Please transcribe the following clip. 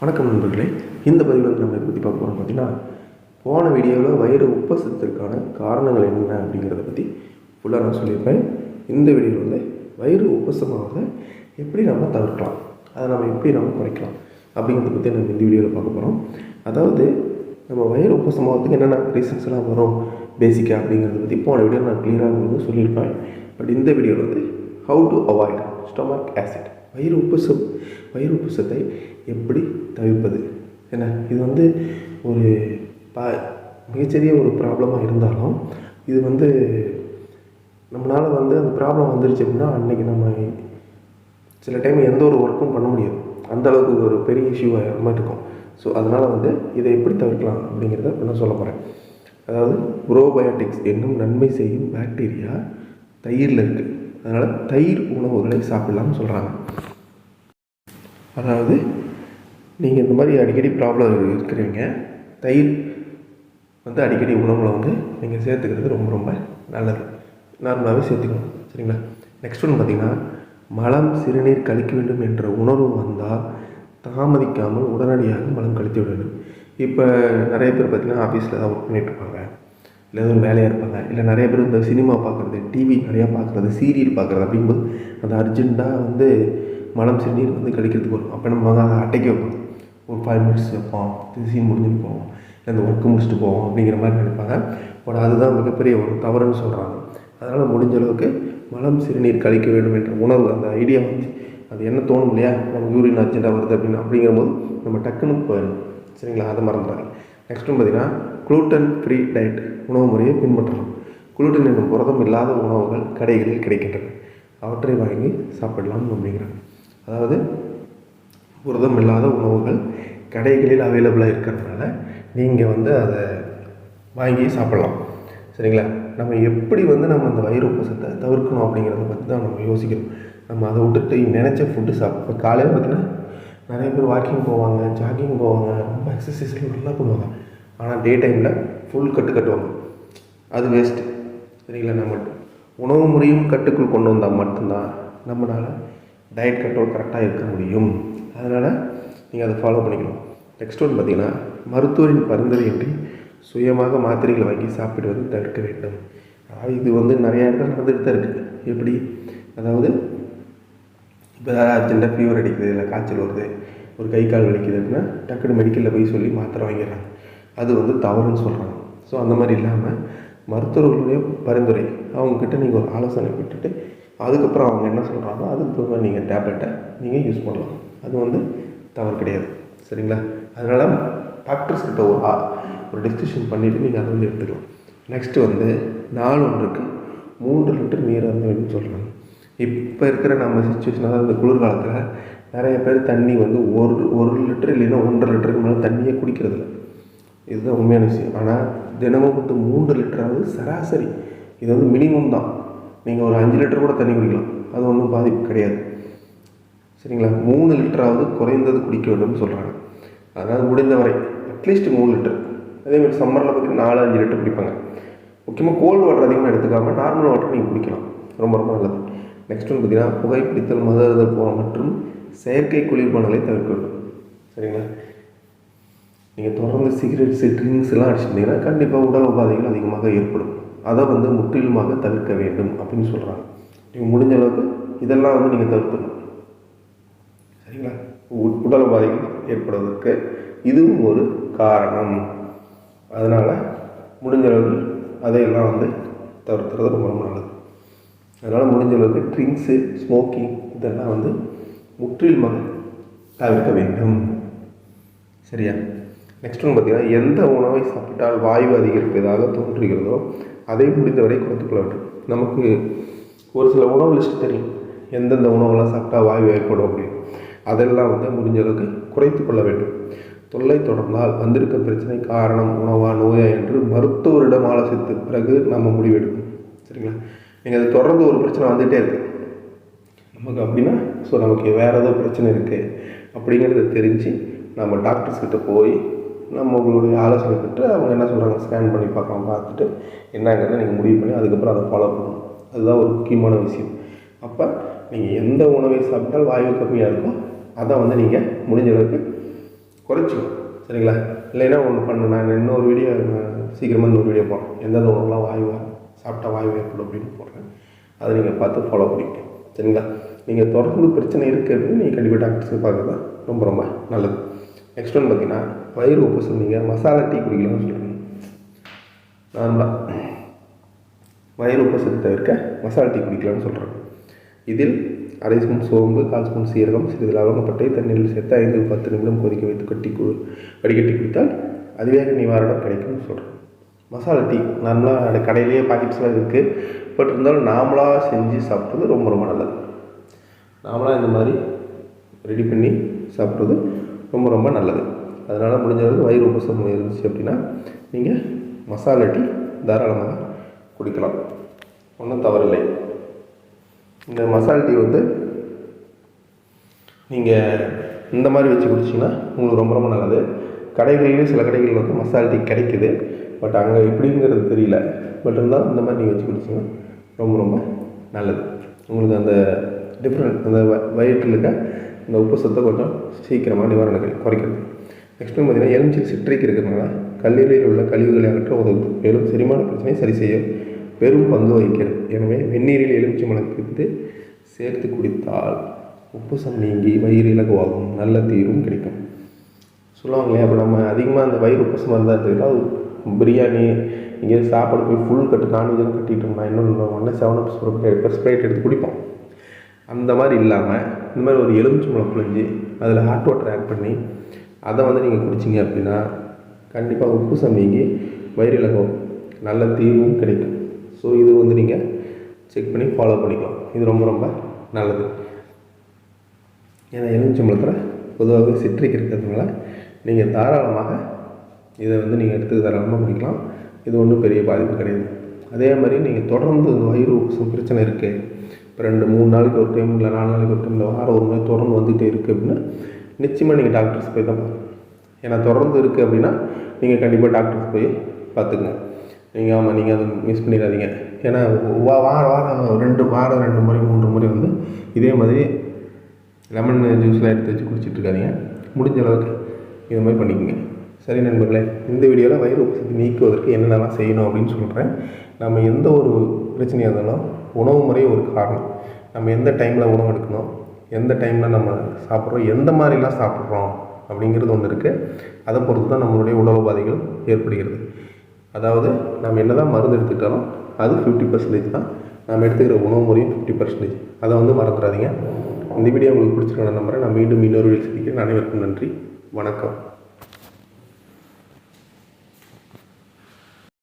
வணக்கம் நண்பர்களே. இந்த பதிவில் வந்து நம்ம இதை பற்றி பார்க்க போகிறோம் பார்த்தீங்கன்னா போன வீடியோவில் வயிறு உப்பசத்திற்கான காரணங்கள் என்ன அப்படிங்கிறத பற்றி ஃபுல்லாக நான் சொல்லியிருப்பேன். இந்த வீடியோவில் வந்து வயிறு உப்பசமாக எப்படி நம்ம தவிர்க்கலாம் அதை நம்ம எப்படி நம்ம குறைக்கலாம் அப்படிங்கிறத பற்றி நம்ம இந்த வீடியோவில் பார்க்க போகிறோம் அதாவது நம்ம வயிறு உப்பசமாகத்துக்கு என்னென்ன ரீசன்ஸ் எல்லாம் வரும் பேசிக்காக அப்படிங்கிறத பற்றி போன வீடியோ நான் கிளியராக வந்து சொல்லியிருப்பேன். பட் இந்த வீடியோவில் வந்து how to avoid stomach acid வயிறு உப்புசம் வயிறு உப்புசத்தை எப்படி தவிர்ப்பது. என்ன இது வந்து ஒரு ப மிகச்சிறிய ஒரு ப்ராப்ளமாக இருந்தாலும் இது வந்து நம்மளால் வந்து அந்த ப்ராப்ளம் வந்துருச்சு அப்படின்னா அன்றைக்கி நம்ம சில டைம் எந்த ஒரு ஒர்க்கும் பண்ண முடியாது. அந்த அளவுக்கு ஒரு பெரிய இஷ்யூவாக மாதிரி இருக்கும். ஸோ அதனால் வந்து இதை எப்படி தவிர்க்கலாம் அப்படிங்கிறத நான் சொல்ல போகிறேன் அதாவது ப்ரோபயோட்டிக்ஸ் என்னும் நன்மை செய்யும் பாக்டீரியா தயிரில் இருக்குது அதனால் தயிர் உணவுகளை சாப்பிடலாம்னு சொல்கிறாங்க அதாவது நீங்கள் இந்த மாதிரி அடிக்கடி ப்ராப்ளம் இருக்கிறீங்க. தயிர் வந்து அடிக்கடி உணவில் வந்து நீங்கள் சேர்த்துக்கிறது ரொம்ப ரொம்ப நல்லது. நார்மலாகவே சேர்த்துக்கணும். சரிங்களா? நெக்ஸ்ட் ஒன்று பார்த்தீங்கன்னா மலம் சிறுநீர் கழிக்க வேண்டும் என்ற உணர்வு வந்தால் தாமதிக்காமல் உடனடியாக மலம் கழித்து விட வேண்டும். இப்போ நிறைய பேர் பார்த்திங்கன்னா ஆஃபீஸில் தான் ஒர்க் பண்ணிட்டு இருப்பாங்க. இல்லை ஏதோ ஒரு வேலையாக இருப்பாங்க. இல்லை நிறைய பேர் இந்த சினிமா பார்க்குறது டிவி நிறையா பார்க்குறது சீரியல் பார்க்குறது அப்படிங்கும்போது அந்த அர்ஜெண்ட்டாக வந்து மலம் சிறுநீர் வந்து கழிக்கிறதுக்கு வரும். அப்போ நம்ம அதை அட்டைக்க வைப்போம் ஒரு ஃபைவ் மினிட்ஸ் வைப்போம் சீன் முடிஞ்சுட்டு போவோம் இல்லை அந்த ஒர்க்கு முடிச்சுட்டு போவோம் அப்படிங்கிற மாதிரி நினைப்பாங்க. பட் அதுதான் மிகப்பெரிய ஒரு தவறுன்னு சொல்கிறாங்க அதனால் முடிஞ்ச அளவுக்கு மலம் சிறுநீர் கழிக்க வேண்டும் என்ற உணர்வு அந்த ஐடியா வந்து அது என்ன தோணும் இல்லையா? நம்ம யூரின் அர்ஜென்ட்டாக வருது அப்படின்னு அப்படிங்கிற போது நம்ம டக்குன்னு போயிடணும். சரிங்களா? அதை மறந்துடாங்க நெக்ஸ்ட்டும் பார்த்தீங்கன்னா குளூட்டன் ஃப்ரீ டயட் உணவு முறையை பின்பற்றலாம் குளூட்டன் என்னும் புரதம் இல்லாத உணவுகள் கடைகளில் கிடைக்கின்றன. அவற்றை வாங்கி சாப்பிடலாம் அப்படிங்கிறாங்க. அதாவது புரதம் இல்லாத உணவுகள் கடைகளில் அவைலபிளாக இருக்கிறதுனால நீங்கள் வந்து அதை வாங்கி சாப்பிட்லாம். சரிங்களா? நம்ம எப்படி வந்து நம்ம அந்த வயிறு உபசத்தை தவிர்க்கணும் அப்படிங்கிறத பற்றி தான் நம்ம யோசிக்கணும். நம்ம அதை விட்டுட்டு நினச்ச ஃபுட்டு சாப்பிட் இப்போ காலையில் பார்த்தீங்கன்னா நிறைய பேர் வாக்கிங் போவாங்க ஜாகிங் போவாங்க ரொம்ப எக்ஸசைஸ்லாம் நல்லா பண்ணுவாங்க. ஆனால் டே டைமில் ஃபுல் கட்டு கட்டுவாங்க. அது வேஸ்ட்டு சரிங்களா? நம்ம உணவு முறையும் கட்டுக்குள் கொண்டு வந்தால் மட்டும்தான் நம்மளால் டயட் கண்ட்ரோல் கரெக்டாக இருக்க முடியும். அதனால் நீங்கள் அதை ஃபாலோ பண்ணிக்கணும். நெக்ஸ்ட் ஒன் பார்த்தீங்கன்னா மருத்துவரின் பரிந்துரையின்றி சுயமாக மாத்திரைகளை வாங்கி சாப்பிடுவது தவிர்க்க வேண்டும். அதாவது இது வந்து நிறைய இடத்துல நடந்துகிட்டு தான் இருக்குது எப்படி? அதாவது இப்போ ஏதாவது அர்ஜென்ட்டாக ஃபீவர் அடிக்குது இல்லை காய்ச்சல் வருது ஒரு கை கால் வலிக்குது அப்படின்னா டக்குனு மெடிக்கலில் போய் சொல்லி மாத்திரை வாங்கிடுறாங்க. அது வந்து தவறுன்னு சொல்கிறாங்க ஸோ அந்த மாதிரி இல்லாமல் மருத்துவர்களுடைய பரிந்துரை அவங்கக்கிட்ட நீங்கள் ஒரு ஆலோசனை விட்டுட்டு அதுக்கப்புறம் அவங்க என்ன சொல்கிறாங்களோ அதுக்கு தகுந்த நீங்கள் டேப்லெட்டை நீங்கள் யூஸ் பண்ணலாம். அது வந்து தவறு கிடையாது. சரிங்களா? அதனால் டாக்டர்ஸ் கிட்ட ஒரு ஆ- ஒரு டிஸ்கஷன் பண்ணிவிட்டு நீங்கள் அதை வந்து எடுத்துக்கலாம். நெக்ஸ்ட்டு வந்து நாள் ஒன்றுக்கு மூன்று லிட்டர் நீர் வந்து வேண்டும் சொல்கிறாங்க இப்போ இருக்கிற நம்ம சுச்சுவேஷன் அதாவது இந்த குளிர்காலத்தில் நிறைய பேர் தண்ணி வந்து ஒரு ஒரு லிட்டர் இல்லைன்னா ஒன்றரை லிட்டருக்கு மேலே தண்ணியே குடிக்கிறதில்ல. இதுதான் உண்மையான விஷயம். ஆனால் தினமும் வந்து மூன்று லிட்டராவது சராசரி. இது வந்து மினிமம் தான். நீங்கள் ஒரு அஞ்சு லிட்டர் கூட தண்ணி குடிக்கலாம். அது ஒன்றும் பாதிப்பு கிடையாது. சரிங்களா? மூணு லிட்டராவது குறைந்தது குடிக்க வேண்டும்னு சொல்கிறாங்க அதாவது முடிந்தவரை அட்லீஸ்ட் மூணு லிட்டர். அதேமாதிரி சம்மரில் பார்த்தீங்கன்னா நாலு அஞ்சு லிட்டர் குடிப்பாங்க. முக்கியமாக கோல்டு வாட்டர் அதிகமாக எடுத்துக்காமல் நார்மல் வாட்டர் நீங்கள் குடிக்கலாம். ரொம்ப ரொம்ப நல்லது. நெக்ஸ்ட் ஒன்று பார்த்தீங்கன்னா புகைப்பிடித்தல் மது அருதல் போன மற்றும் செயற்கை குளிர்பானங்களை தவிர்க்க வேண்டும். சரிங்களா? நீங்கள் தொடர்ந்து சிகரெட்ஸு ட்ரிங்க்ஸ் எல்லாம் அடிச்சிருந்தீங்கன்னா கண்டிப்பாக உடல் உபாதைகள் அதிகமாக ஏற்படும். அதை வந்து முற்றிலுமாக தவிர்க்க வேண்டும் அப்படின்னு சொல்கிறாங்க நீங்கள் முடிஞ்ச அளவுக்கு இதெல்லாம் வந்து நீங்கள் தவிர்க்கணும் உடல் பாதிப்பு ஏற்படுவதற்கு இதுவும் ஒரு காரணம். அதனால் முடிஞ்சளவுக்கு அதையெல்லாம் வந்து தவிர்த்துறது ரொம்ப ரொம்ப நல்லது. அதனால் முடிஞ்ச அளவுக்கு ட்ரிங்க்ஸு ஸ்மோக்கிங் இதெல்லாம் வந்து முற்றிலுமாக தவிர்க்க வேண்டும். சரியா? நெக்ஸ்ட் ஒன்று பார்த்தீங்கன்னா எந்த உணவை சாப்பிட்டால் வாயு அதிகரிப்பதாக தோன்றுகிறதோ அதை முடிந்தவரை குறைத்துக்கொள்ள வேண்டும். நமக்கு ஒரு சில உணவு லிஸ்ட் தெரியும். எந்தெந்த உணவெல்லாம் சாப்பிட்டா வாயு ஏற்படும் அப்படின்னு. அதெல்லாம் வந்து முடிஞ்ச அளவுக்கு குறைத்து கொள்ள வேண்டும். தொல்லை தொடர்ந்தால் வந்திருக்க பிரச்சனை காரணம் உணவா நோயா என்று மருத்துவரிடம் ஆலோசித்து பிறகு நம்ம முடிவெடுக்கணும் சரிங்களா? நீங்கள் அது தொடர்ந்து ஒரு பிரச்சனை வந்துகிட்டே இருக்கு. நமக்கு அப்படின்னா ஸோ நமக்கு வேறு ஏதோ பிரச்சனை இருக்குது அப்படிங்கிறத தெரிஞ்சு நம்ம டாக்டர்ஸ்கிட்ட போய் நம்மளுடைய ஆலோசனை பெற்று அவங்க என்ன சொல்கிறாங்க ஸ்கேன் பண்ணி பார்க்கலாம் பார்த்துட்டு என்னங்கிறத நீங்கள் முடிவு பண்ணி அதுக்கப்புறம் அதை ஃபாலோ பண்ணணும். அதுதான் ஒரு முக்கியமான விஷயம். அப்போ நீங்கள் எந்த உணவை சாப்பிட்டால் வாயு கம்மியாக இருக்கோ அதை வந்து நீங்கள் முடிஞ்ச அளவுக்கு குறைச்சிக்கணும். சரிங்களா? இல்லைன்னா ஒன்று பண்ண நான் இன்னொரு வீடியோ சீக்கிரமாக இன்னொரு வீடியோ போகிறேன் எந்தெந்த உணவுலாம் வாயு சாப்பிட்டா வாய்வு ஏற்படும் அப்படின்னு போடுறேன். அதை நீங்கள் பார்த்து ஃபாலோ பண்ணிக்கோங்க. சரிங்களா? நீங்கள் தொடர்ந்து பிரச்சனை இருக்குது அப்படின்னு நீங்கள் கண்டிப்பாக டாக்டர்ஸை பார்க்குறது தான் ரொம்ப ரொம்ப நல்லது. நெக்ஸ்ட் ஒன் பார்த்தீங்கன்னா வயிறு உப்பு சொன்னீங்க. மசாலா டீ குடிக்கலாம்னு சொல்லுவீங்க நார்மலாக வயிறு உப்பசத்தை தவிர்க்க மசாலா டீ குடிக்கலாம்னு சொல்கிறேன் இதில் அரை ஸ்பூன் சோம்பு கால் ஸ்பூன் சீரகம் சிறிது லவங்கப்பட்டை தண்ணீரில் சேர்த்து ஐந்து பத்து நிமிடம் கொதிக்க வைத்து கட்டி கு வடிகட்டி குடித்தால் அதுவேக நிவாரணம் கிடைக்கும்னு சொல்கிறேன் மசாலா டீ நார்மலாக கடையிலேயே பாக்கெட்ஸ்லாம் இருக்குது பட் இருந்தாலும் நாமளாக செஞ்சு சாப்பிட்றது ரொம்ப ரொம்ப நல்லது. நாமளாக இந்த மாதிரி ரெடி பண்ணி சாப்பிட்றது ரொம்ப ரொம்ப நல்லது. அதனால் முடிஞ்ச அளவுக்கு வயிறு உபசம் இருந்துச்சு அப்படின்னா நீங்கள் மசாலா டீ தாராளமாக குடிக்கலாம். ஒன்றும் தவறில்லை. இந்த மசாலா டீ வந்து நீங்கள் இந்த மாதிரி வச்சு குடிச்சிங்கன்னா உங்களுக்கு ரொம்ப ரொம்ப நல்லது. கடைகள்லேயும் சில கடைகளில் வந்து மசாலா டீ கிடைக்குது. பட் அங்கே எப்படிங்கிறது தெரியல. பட் இருந்தாலும் இந்த மாதிரி நீங்கள் வச்சு குடிச்சிங்கன்னா ரொம்ப ரொம்ப நல்லது. உங்களுக்கு அந்த டிஃப்ரெண்ட் அந்த வ வயிற்றில் இருக்க இந்த உப்பு சத்தை கொஞ்சம் சீக்கிரமாக நிவாரணம் குறைக்கிறது. நெக்ஸ்ட் பார்த்திங்கன்னா எலுமிச்சை சிட்ரிக் இருக்கிறதுனால கல்லீரலில் உள்ள கழிவுகளை அகற்ற உதவுது. மேலும் செரிமான பிரச்சனையை சரி செய்யும். பெரும் பங்கு வகிக்கிறது. எனவே வெந்நீரில் எலுமிச்சை மலர்த்து சேர்த்து குடித்தால் உப்புசம் நீங்கி வயிறு இலகுவாகும் நல்ல தீர்வும் கிடைக்கும். சொல்லுவாங்க இல்லையா அப்போ நம்ம அதிகமாக அந்த வயிறு உப்புசமாக இருந்தால் எடுத்துக்கிட்டால் பிரியாணி இங்கே சாப்பாடு போய் ஃபுல் கட்டு நான்வெஜ்லாம் கட்டிட்டோம்னா இன்னொன்று ஒன்று செவன் அப் ஸ்ப்ரைட் ஸ்ப்ரைட் எடுத்து குடிப்போம். அந்த மாதிரி இல்லாமல் இந்த மாதிரி ஒரு எலுமிச்சம்பழம் புழிஞ்சு அதில் ஹாட் வாட்டர் ஆட் பண்ணி அதை வந்து நீங்கள் குடிச்சிங்க அப்படின்னா கண்டிப்பாக உப்பு நீங்கி வயிறு இலகும் நல்ல தீர்வும் கிடைக்கும். ஸோ இது வந்து நீங்கள் செக் பண்ணி ஃபாலோ பண்ணிக்கலாம். இது ரொம்ப ரொம்ப நல்லது. ஏன்னா எலுமிச்சம்பழத்தில் பொதுவாகவே சிட்ரிக் இருக்கிறதுனால நீங்கள் தாராளமாக இதை வந்து நீங்கள் எடுத்து தாராளமாக குடிக்கலாம். இது ஒன்றும் பெரிய பாதிப்பு கிடையாது. அதே மாதிரி நீங்கள் தொடர்ந்து வயிறு பிரச்சனை இருக்குது இப்போ ரெண்டு மூணு நாளைக்கு ஒரு டைம் இல்லை நாலு நாளைக்கு ஒரு டைம் இல்லை வாரம் ஒரு மாதிரி தொடர்ந்து வந்துகிட்டே இருக்குது அப்படின்னா நிச்சயமாக நீங்கள் டாக்டர்ஸ் போய் தான் பார்க்கணும். ஏன்னா தொடர்ந்து இருக்குது அப்படின்னா நீங்கள் கண்டிப்பாக டாக்டர்ஸ் போய் பார்த்துக்குங்க. நீங்கள் ஆமாம் நீங்கள் அதை மிஸ் பண்ணிடாதீங்க. ஏன்னா வா- வாரம் வாரம் ரெண்டு வாரம் ரெண்டு முறை மூன்று முறை வந்து இதே மாதிரி லெமன் ஜூஸ்லாம் எடுத்து வச்சு குடிச்சிட்ருக்காதீங்க. முடிஞ்ச அளவுக்கு இது மாதிரி பண்ணிக்கோங்க. சரி நண்பர்களே இந்த வீடியோவில் வயிறு உப்புசத்தை நீக்குவதற்கு என்னென்னலாம் செய்யணும் அப்படின்னு சொல்கிறேன் நம்ம எந்த ஒரு பிரச்சனையாக இருந்தாலும் உணவு முறை ஒரு காரணம். நம்ம எந்த டைமில் உணவு எடுக்கணும் எந்த டைமில் நம்ம சாப்பிட்றோம் எந்த மாதிரிலாம் சாப்பிட்றோம் அப்படிங்கிறது ஒன்று இருக்குது அதை பொறுத்து தான் நம்மளுடைய உணவு பாதைகள் ஏற்படுகிறது. அதாவது நம்ம என்ன தான் மருந்து எடுத்துக்கிட்டாலும் அது ஃபிஃப்டி பர்சன்டேஜ் தான். நம்ம எடுத்துக்கிற உணவு முறையும் ஃபிஃப்டி பர்சன்டேஜ் அதை வந்து மறந்துடாதீங்க இந்த வீடியோ உங்களுக்கு பிடிச்சிருக்க நம்புகிறேன் நான் மீண்டும் இன்னொரு வீடியோ சந்திக்கிறேன். அனைவருக்கும் நன்றி. வணக்கம்.